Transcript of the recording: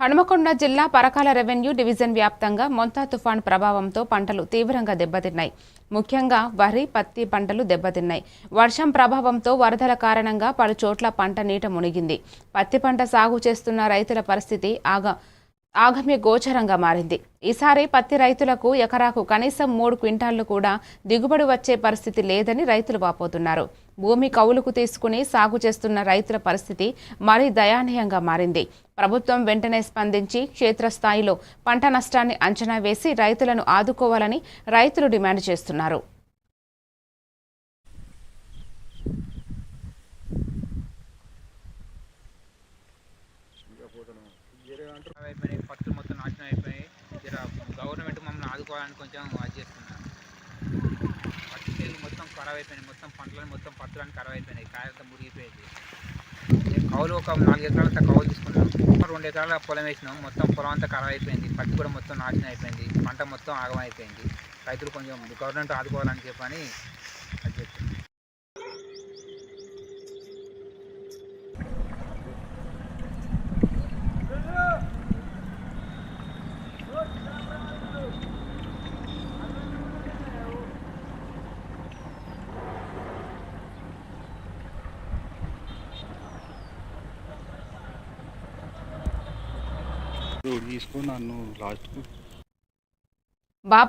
హనుమకొండ జిల్లా Parakala revenue division వ్యాప్తంగా మొంతా తుఫాన్ ప్రభావంతో పంటలు తీవ్రంగా దెబ్బతిన్నాయి. ముఖ్యంగా వరి పత్తి పంటలు దెబ్బతిన్నాయి. వర్షం ప్రభావంతో వరదల కారణంగా పలు చోట్ల పంట నీట మునిగింది. పత్తి పంట సాగు చేస్తున్న రైతుల పరిస్థితి ఆగా ఆగమ్య గోచరంగా మారింది. ఈసారి పత్తి రైతులకు ఎకరాకు కనీసం మూడు క్వింటాళ్ళు కూడా దిగుబడి వచ్చే పరిస్థితి లేదని రైతులు వాపోతున్నారు. భూమి కౌలుకు తీసుకుని సాగు చేస్తున్న రైతుల పరిస్థితి మరీ దయానీయంగా మారింది. ప్రభుత్వం వెంటనే స్పందించి క్షేత్రస్థాయిలో పంట నష్టాన్ని అంచనా వేసి రైతులను ఆదుకోవాలని రైతులు డిమాండ్ చేస్తున్నారు. అయిపోయినాయి పత్తులు మొత్తం నాశనం అయిపోయినాయి జర గవర్నమెంట్ మమ్మల్ని ఆదుకోవాలని కొంచెం అది చేస్తున్నారు. పత్తి చేలు మొత్తం ఖరాబ్ అయిపోయినాయి. మొత్తం పంటలను మొత్తం పత్తులను ఖరాబ్ అయిపోయినాయి. కాయలతో మురిగిపోయింది. కౌలు ఒక నాలుగు ఎకరాలంతా కౌలు తీసుకున్నాం. రెండు ఎకరాల పొలం వేసినాం. మొత్తం పొలం అంతా ఖరాబ్ అయిపోయింది. పత్తి కూడా మొత్తం నాశనం అయిపోయింది. పంట మొత్తం ఆగమైపోయింది. రైతులు కొంచెం గవర్నమెంట్ ఆదుకోవాలని చెప్పని అది చెప్తున్నాను రోడ్ తీసుకొని నన్ను లాస్ట్కు బాపట్